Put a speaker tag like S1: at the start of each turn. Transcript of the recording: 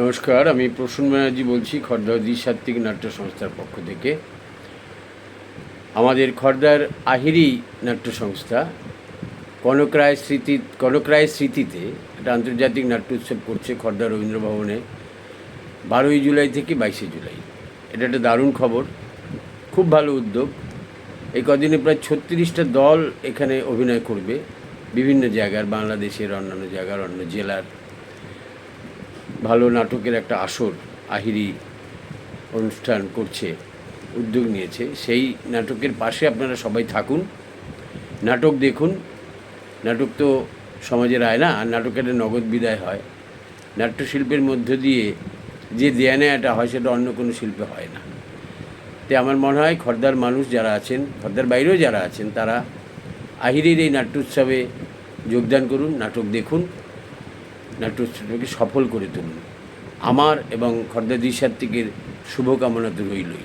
S1: নমস্কার, আমি প্রসূন ব্যানার্জি বলছি খর্দার দ্বিসাত্ত্বিক নাট্য সংস্থার পক্ষ থেকে। আমাদের খর্দার আহিরি নাট্য সংস্থা কনকরায় স্মৃতি, কনকরায় স্মৃতিতে একটা আন্তর্জাতিক নাট্য উৎসব করছে খর্দা রবীন্দ্র ভবনে বারোই জুলাই থেকে বাইশে জুলাই। এটা একটা দারুণ খবর, খুব ভালো উদ্যোগ। এই কদিনে প্রায় ছত্রিশটা দল এখানে অভিনয় করবে, বিভিন্ন জায়গার, বাংলাদেশের, অন্যান্য জায়গার, অন্য জেলার। ভালো নাটকের একটা আসর আহিরি অনুষ্ঠান করছে, উদ্যোগ নিয়েছে। সেই নাটকের পাশে আপনারা সবাই থাকুন। নাটক দেখুন। নাটক তো সমাজের আয় না, আর নাটকের নগদ বিদায় হয়। নাট্যশিল্পের মধ্য দিয়ে যে দেয়া নেয়াটা হয়, সেটা অন্য কোনো শিল্পে হয় না। তাই আমার মনে হয় খর্দার মানুষ যারা আছেন, খর্দার বাইরেও যারা আছেন, তারা আহিরির এই নাট্য উৎসবে যোগদান করুন, নাটক দেখুন। নাট্য সফল করে তুলুন। আমার এবং খর্দাদি সাত্ত্বিকের শুভকামনা তো রইলই।